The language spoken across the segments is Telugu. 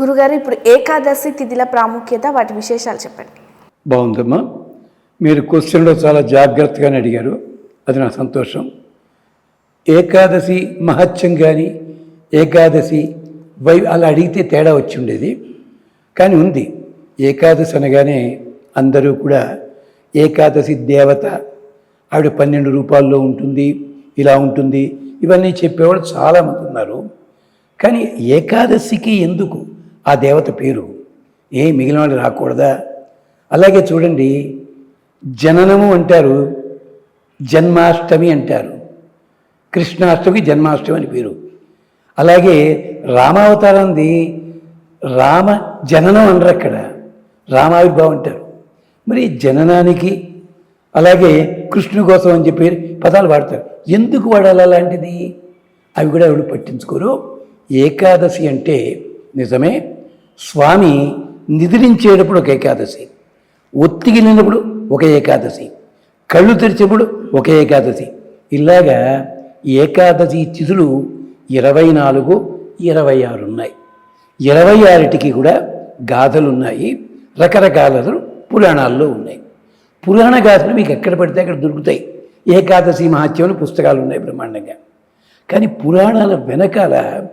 గురుగారు ఇప్పుడు ఏకాదశి తిథిల ప్రాముఖ్యత వాటి విశేషాలు చెప్పండి. బాగుందమ్మా. మీరు క్వశ్చన్లో చాలా జాగ్రత్తగానే అడిగారు. అది నా సంతోషం. ఏకాదశి మహత్యం కానీ ఏకాదశి వై అలా అడిగితే తేడా వచ్చి ఉండేది. కానీ ఉంది. ఏకాదశి అనగానే అందరూ కూడా ఏకాదశి దేవత ఆవిడ పన్నెండు రూపాల్లో ఉంటుంది ఇలా ఉంటుంది ఇవన్నీ చెప్పేవాళ్ళు చాలామంది ఉన్నారు. కానీ ఏకాదశికి ఎందుకు? ఆ దేవత పేరు. ఏ మిగిలిన వాళ్ళు రాకూడదా? అలాగే చూడండి జననము అంటారు జన్మాష్టమి అంటారు. కృష్ణాష్టమి జన్మాష్టమి అని పేరు. అలాగే రామావతారంది రామ జననం అనరు అక్కడ. రామావిర్భావం అంటారు. మరి జననానికి అలాగే కృష్ణుని కోసం అని చెప్పి పదాలు వాడతారు. ఎందుకు వాడాలి అలాంటిది? అవి కూడా ఎవరు పట్టించుకోరు. ఏకాదశి అంటే నిజమే స్వామి నిద్రించేటప్పుడు ఒక ఏకాదశి ఒత్తిగిలినప్పుడు ఒక ఏకాదశి కళ్ళు తెరిచేప్పుడు ఒక ఏకాదశి. ఇలాగా ఏకాదశి తిథులు ఇరవై నాలుగు ఇరవై ఆరు ఉన్నాయి. ఇరవై ఆరుటికి కూడా గాథలు ఉన్నాయి రకరకాల పురాణాల్లో ఉన్నాయి. పురాణ గాథలు మీకు ఎక్కడ పడితే అక్కడ దొరుకుతాయి. ఏకాదశి మహత్యం పుస్తకాలు ఉన్నాయి బ్రహ్మాండంగా. కానీ పురాణాల వెనకాల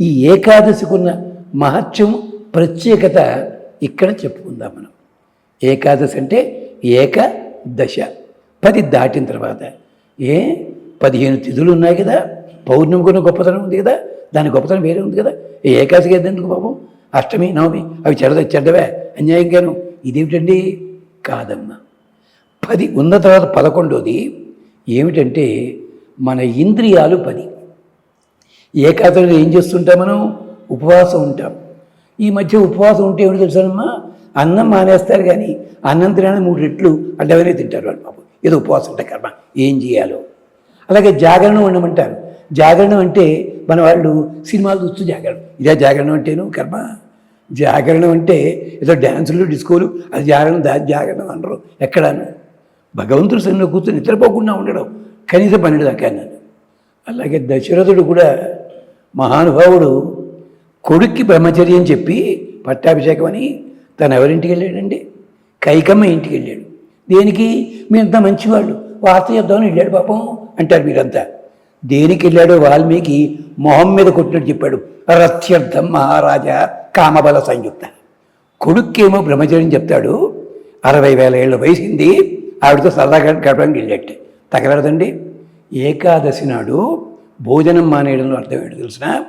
ఈ ఏకాదశికున్న మహత్యము ప్రత్యేకత ఇక్కడ చెప్పుకుందాం మనం. ఏకాదశి అంటే ఏకదశ. పది దాటిన తర్వాత. ఏ? పదిహేను తిథులు ఉన్నాయి కదా. పౌర్ణమి కొన్ని గొప్పతనం ఉంది కదా. దాని గొప్పతనం వేరే ఉంది కదా. ఈ ఏకాదశికి ఎందుకు పాపం? అష్టమి నవమి అవి చెడ్డ చెడ్డవే. అన్యాయంగాను. ఇదేమిటండి? కాదమ్మా. పది ఉన్న తర్వాత పదకొండోది ఏమిటంటే మన ఇంద్రియాలు పది. ఏకాదశిలో ఏం చేస్తుంటాం మనం? ఉపవాసం ఉంటాం. ఈ మధ్య ఉపవాసం ఉంటే ఏమిటి తెలుసానమ్మా? అన్నం మానేస్తారు కానీ అన్నం తినడానికి మూడు రెట్లు అడ్డవనే తింటారు వాళ్ళు పాపం. ఏదో ఉపవాసం అంటే కర్మ. ఏం చేయాలో? అలాగే జాగరణం ఉండమంటారు జాగరణం అంటే మన వాళ్ళు సినిమాలు చూస్తూ జాగరణం. ఇదే జాగరణం అంటేను కర్మ. జాగరణం అంటే ఏదో డ్యాన్సులు డిస్కోలు అది జాగరణం దా జాగరణం అనరు. ఎక్కడాను. భగవంతుడు సన్నిలో కూర్చొని నిద్రపోకుండా ఉండడం కనీసం పన్నెండు దాకా అన్నాను అలాగే దశరథుడు కూడా మహానుభావుడు కొడుక్కి బ్రహ్మచర్యం చెప్పి పట్టాభిషేకం అని తను ఎవరింటికి వెళ్ళాడండి? కైకమ్మ ఇంటికి వెళ్ళాడు. దేనికి? మీరంతా మంచివాళ్ళు. వార్త చేద్దామని వెళ్ళాడు పాపం అంటారు మీరంతా. దేనికి వెళ్ళాడో వాల్మీకి మొహం మీద కొట్టినట్టు చెప్పాడు. రథ్యర్థం మహారాజా కామబల సంయుక్త. కొడుక్కేమో బ్రహ్మచర్యం చెప్తాడు. అరవై వేల ఏళ్ళ వయసింది ఆవిడతో సరదాగా గడపడానికి వెళ్ళట్టే తగలడదండి. ఏకాదశి నాడు భోజనం మానేయడంలో అర్థం ఏంటో తెలిసిన?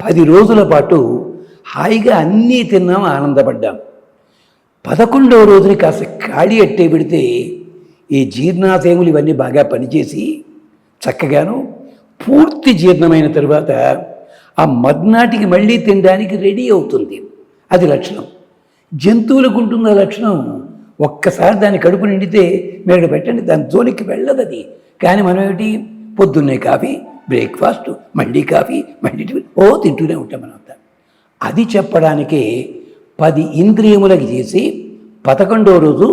పది రోజుల పాటు హాయిగా అన్నీ తిన్నాం ఆనందపడ్డాం. పదకొండవ రోజుని కాస్త ఖాళీ అట్టే పెడితే ఈ జీర్ణాశయములు ఇవన్నీ బాగా పనిచేసి చక్కగాను పూర్తి జీర్ణమైన తరువాత ఆ మర్నాటికి మళ్ళీ తినడానికి రెడీ అవుతుంది. అది లక్షణం. జంతువులకు ఉంటున్న లక్షణం ఒక్కసారి దాని కడుపు నిండితే మీరు పెట్టండి దాని జోలికి వెళ్ళదు అది కానీ మనం ఏమిటి పొద్దున్నే కాఫీ బ్రేక్ఫాస్ట్ మళ్ళీ కాఫీ మళ్ళీ టిఫిన్ ఓ తింటూనే ఉంటాం మనంతా అది చెప్పడానికే పది ఇంద్రియములకి చేసి పదకొండో రోజు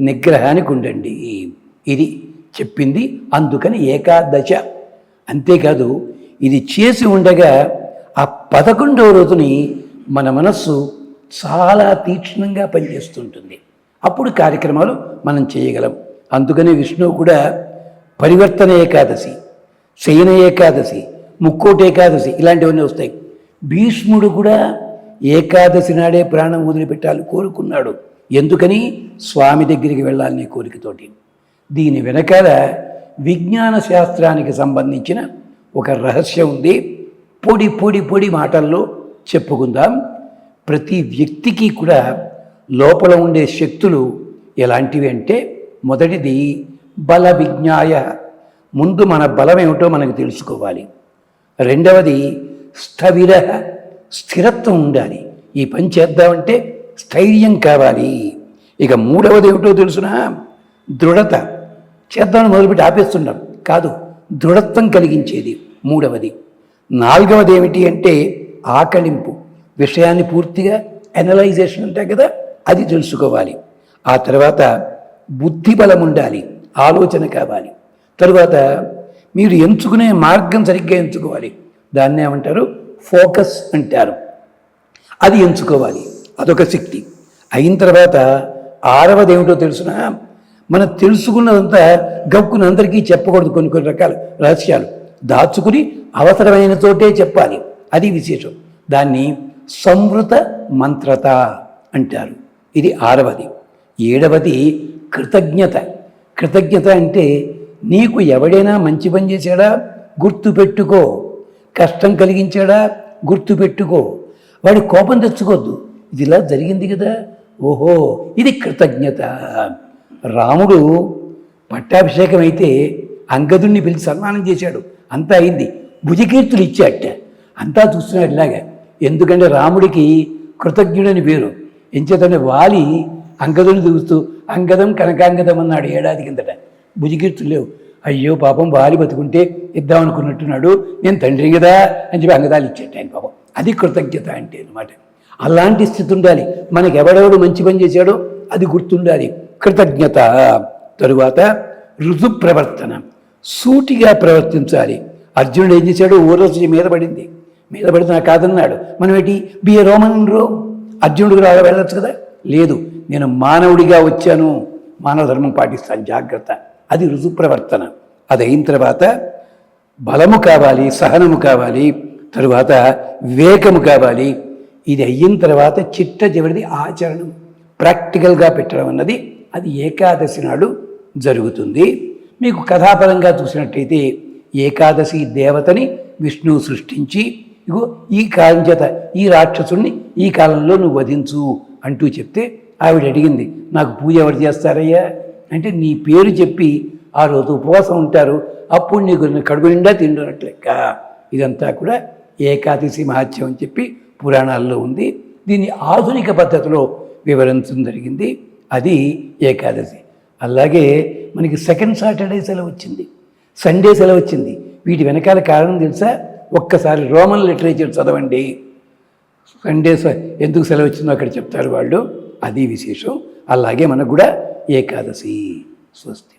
నిగ్రహానికి ఉండండి. ఇది చెప్పింది అందుకని ఏకాదశ. అంతేకాదు ఇది చేసి ఉండగా ఆ పదకొండవ రోజుని మన మనస్సు చాలా తీక్షణంగా పనిచేస్తుంటుంది. అప్పుడు కార్యక్రమాలు మనం చేయగలం. అందుకని విష్ణువు కూడా పరివర్తన ఏకాదశి. శయన ఏకాదశి ముక్కోటి ఏకాదశి ఇలాంటివన్నీ వస్తాయి. భీష్ముడు కూడా ఏకాదశి నాడే ప్రాణం వదిలిపెట్టాలి కోరుకున్నాడు. ఎందుకని? స్వామి దగ్గరికి వెళ్ళాలనే కోరికతోటి. దీని వెనకాల విజ్ఞాన శాస్త్రానికి సంబంధించిన ఒక రహస్యం ఉంది. పొడి పొడి పొడి మాటల్లో చెప్పుకుందాం. ప్రతి వ్యక్తికి కూడా లోపల ఉండే శక్తులు ఎలాంటివి అంటే మొదటిది బల విజ్ఞాయ ముందు మన బలం ఏమిటో మనకు తెలుసుకోవాలి. రెండవది స్థవిర స్థిరత్వం ఉండాలి. ఈ పని చేద్దామంటే స్థైర్యం కావాలి. ఇక మూడవది ఏమిటో తెలుసునా? దృఢత. చేద్దామని మొదలుపెట్టి ఆపేస్తున్నాం కాదు దృఢత్వం కలిగించేది మూడవది. నాలుగవది ఏమిటి అంటే ఆకలింపు విషయాన్ని పూర్తిగా అనలైజేషన్ అంటే కదా అది తెలుసుకోవాలి. ఆ తర్వాత బుద్ధి బలం ఉండాలి. ఆలోచన కావాలి. తరువాత మీరు ఎంచుకునే మార్గం సరిగ్గా ఎంచుకోవాలి. దాన్ని ఏమంటారు? ఫోకస్ అంటారు. అది ఎంచుకోవాలి. అదొక శక్తి. అయిన తర్వాత ఆరవది ఏమిటో తెలుసునా? మనం తెలుసుకున్నదంతా గక్కుని అందరికీ చెప్పకూడదు కొన్ని కొన్ని రకాల రహస్యాలు. దాచుకుని అవసరమైన చోటే చెప్పాలి. అది విశేషం. దాన్ని సంవృత మంత్రత అంటారు. ఇది ఆరవది. ఏడవది కృతజ్ఞత. కృతజ్ఞత అంటే నీకు ఎవడైనా మంచి పని చేశాడా? గుర్తుపెట్టుకో కష్టం కలిగించాడా? గుర్తుపెట్టుకో వాడి కోపం తెచ్చుకోవద్దు ఇది ఇలా జరిగింది కదా. ఓహో ఇది కృతజ్ఞత. రాముడు పట్టాభిషేకం అయితే అంగదుణ్ణి పిలిచి సన్మానం చేశాడు. అంతా అయింది. భుజకీర్తులు ఇచ్చాట అంతా చూస్తున్నాడు ఇలాగా. ఎందుకంటే రాముడికి కృతజ్ఞుడని పేరు. ఎంచేతనే వాలి అంగదుని చూస్తూ అంగదం కనకాంగదం అన్నాడు ఏడాది కిందట. భుజకీర్తులు లేవు అయ్యో పాపం వాలి బతుకుంటే ఇద్దాం అనుకున్నట్టున్నాడు. నేను తండ్రి కదా అని చెప్పి అంగదాలు ఇచ్చాడు ఆయన పాపం. అది కృతజ్ఞత అంటే అనమాట అలాంటి స్థితి ఉండాలి. మనకి ఎవడెవడు మంచి పని చేశాడో అది గుర్తుండాలి. కృతజ్ఞత. తరువాత ఋతు ప్రవర్తన సూటిగా ప్రవర్తించాలి. అర్జునుడు ఏం చేశాడు? ఊరసి మీద పడింది. మీద పడితే నాకు కాదన్నాడు. మనం ఏంటి? బి ఏ రోమన్ రో. అర్జునుడికి రాగా వెళ్ళొచ్చు కదా? లేదు. నేను మానవుడిగా వచ్చాను. మానవ ధర్మం పాటిస్తాను. జాగ్రత్త. అది రుజు ప్రవర్తన అది అయిన తర్వాత బలము కావాలి సహనము కావాలి తరువాత వివేకము కావాలి. ఇది అయిన తర్వాత చిట్ట చివరిది ఆచరణం. ప్రాక్టికల్గా పెట్టడం అన్నది అది ఏకాదశి నాడు జరుగుతుంది. మీకు కథాపరంగా చూసినట్టయితే ఏకాదశి దేవతని విష్ణువు సృష్టించి ఇగో ఈ కాలం చేత ఈ రాక్షసుణ్ణి ఈ కాలంలో నువ్వు వధించు అంటూ చెప్తే ఆవిడ అడిగింది నాకు పూజ ఎవరు చేస్తారయ్యా? అంటే నీ పేరు చెప్పి ఆ రోజు ఉపవాసం ఉంటారు అప్పుడు నీకు కడుగు నిండా తిండునట్లు లెక్క. ఇదంతా కూడా ఏకాదశి మహత్యం అని చెప్పి పురాణాల్లో ఉంది. దీన్ని ఆధునిక పద్ధతిలో వివరించడం జరిగింది. అది ఏకాదశి. అలాగే మనకి సెకండ్ సాటర్డే సెలవు వచ్చింది. సండే సెలవు వచ్చింది. వీటి వెనకాల కారణం తెలుసా? ఒక్కసారి రోమన్ లిటరేచర్ చదవండి. సండే స- ఎందుకు సెలవు వచ్చిందో అక్కడ చెప్తారు వాళ్ళు. అది విశేషం. అలాగే మనకు కూడా ఏకాదశి స్వస్తి.